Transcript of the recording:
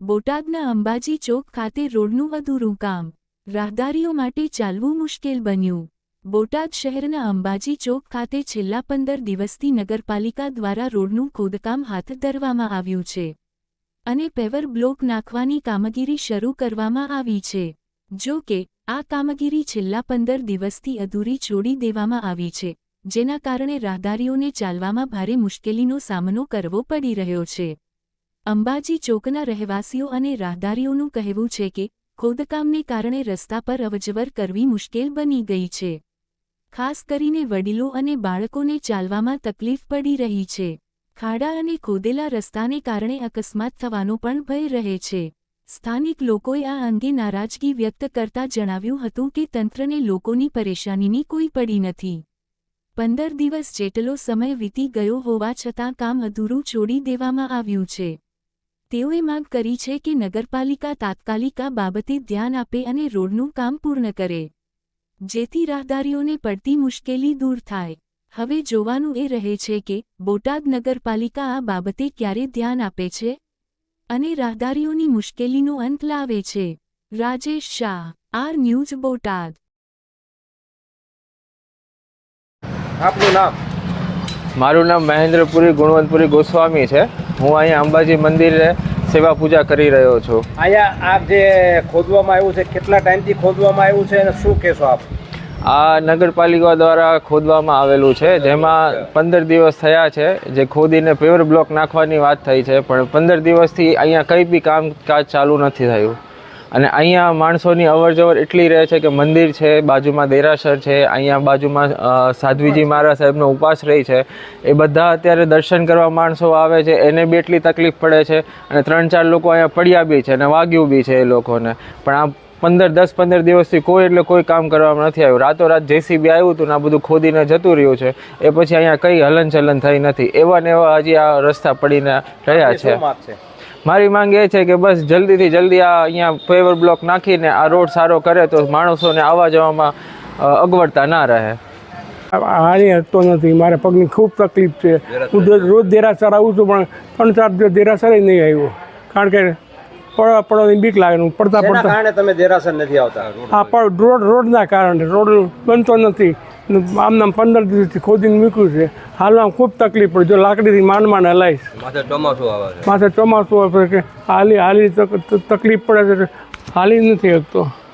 બોટાદના અંબાજી ચોક ખાતે રોડનું અધૂરું કામ. રાહદારીઓ માટે ચાલવું મુશ્કેલ બન્યું. બોટાદ શહેરના અંબાજી ચોક ખાતે છેલ્લા પંદર દિવસથી નગરપાલિકા દ્વારા રોડનું ખોદકામ હાથ ધરવામાં આવ્યું છે અને પેવર બ્લોક નાખવાની કામગીરી શરૂ કરવામાં આવી છે. જો કે, આ કામગીરી છેલ્લા પંદર દિવસથી અધૂરી છોડી દેવામાં આવી છે, જેના કારણે રાહદારીઓને ચાલવામાં ભારે મુશ્કેલીનો સામનો કરવો પડી રહ્યો છે. અંબાજી ચોકના રહેવાસીઓ અને રાહદારીઓનું કહેવું છે કે, ખોદકામને કારણે રસ્તા પર અવજવર કરવી મુશ્કેલ બની ગઈ છે. ખાસ કરીને વડીલો અને બાળકોને ચાલવામાં તકલીફ પડી રહી છે. ખાડા અને ખોદેલા રસ્તાને કારણે અકસ્માત થવાનો પણ ભય રહે છે. સ્થાનિક લોકોએ આ અંગે નારાજગી વ્યક્ત કરતા જણાવ્યું હતું કે તંત્રને લોકોની પરેશાનીની કોઈ પડી નથી. પંદર દિવસ જેટલો સમય વીતી ગયો હોવા છતાં કામ અધૂરું છોડી દેવામાં આવ્યું છે. તેઓએ માંગ કરી છે કે નગરપાલિકા તાત્કાલિક આ બાબતે ધ્યાન આપે અને રોડનું કામ પૂર્ણ કરે. જેથી રાહદારીઓને પડતી મુશ્કેલી દૂર થાય. હવે જોવાનું એ રહે છે કે બોટાદ નગરપાલિકા આ બાબતે ક્યારે ધ્યાન આપે છે અને રાહદારીઓની મુશ્કેલીનો અંત લાવે છે. Rajesh Shah R news Botad. આપનું નામ? મારું નામ મહેન્દ્રપુરી ગુણવંતપુરી ગોસ્વામી છે. હું અહીંયા અંબાજી મંદિરે સેવા પૂજા કરી રહ્યો છું. અહીંયા આ જે ખોદવામાં આવ્યું છે કેટલા ટાઈમથી ખોદવામાં આવ્યું છે અને શું કહેશો આપ? આ નગરપાલિકા દ્વારા ખોદવામાં આવેલું છે જેમાં પંદર દિવસ થયા છે જે ખોદીને પેવર બ્લોક નાખવાની વાત થઈ છે પણ પંદર દિવસથી અહીંયા કંઈ બી કામકાજ ચાલુ નથી થયું. અને અહીંયા માણસોની અવરજવર એટલી રહે છે કે મંદિર છે બાજુમાં દેરાસર છે અહીંયા બાજુમાં સાધ્વીજી મહારાજ સાહેબનો ઉપાસ રહી છે. એ બધા અત્યારે દર્શન કરવા માણસો આવે છે એને બી એટલી તકલીફ પડે છે અને ત્રણ ચાર લોકો અહીંયા પડ્યા બી છે અને વાગ્યું બી છે એ લોકોને. પણ આ પંદર દસ પંદર દિવસથી કોઈ એટલે કોઈ કામ કરવામાં નથી આવ્યું. રાતોરાત જેસીબી આવ્યું હતું ને આ બધું ખોદીને જતું રહ્યું છે. એ પછી અહીંયા કંઈ હલનચલન થઈ નથી. એવા ને એવા હજી આ રસ્તા પડીને રહ્યા છે? મારી માંગ એ છે કે બસ જલ્દીથી જલ્દી આ અહીંયા પેવર બ્લોક નાખીને આ રોડ સારો કરે તો માણસોને આવવા જવામાં અગવડતા ના રહે. હારી હતો નથી. મારે પગની ખૂબ તકલીફ છે. હું રોજ દેરાસર આવું છું પણ ત્રણ ચાર દિવસ દેરાસર નહીં આવ્યો. કારણ કે પડવા પડવાની બીક લાગે પડતા પડતા કારણે તમે દેરાસર નથી આવતા? હા પણ રોડ રોડના કારણે. રોડ બનતો નથી. આમ નામ પંદર દિવસથી ખોદીને મૂક્યું છે. હાલમાં ખૂબ તકલીફ પડે. જો લાકડીથી માંડ માંડ હલાવીશ માથે ચોમાસું આવે માથે ચોમાસું આવે કે હાલી હાલી તક- તકલીફ પડે છે. હાલી નથી શકતો.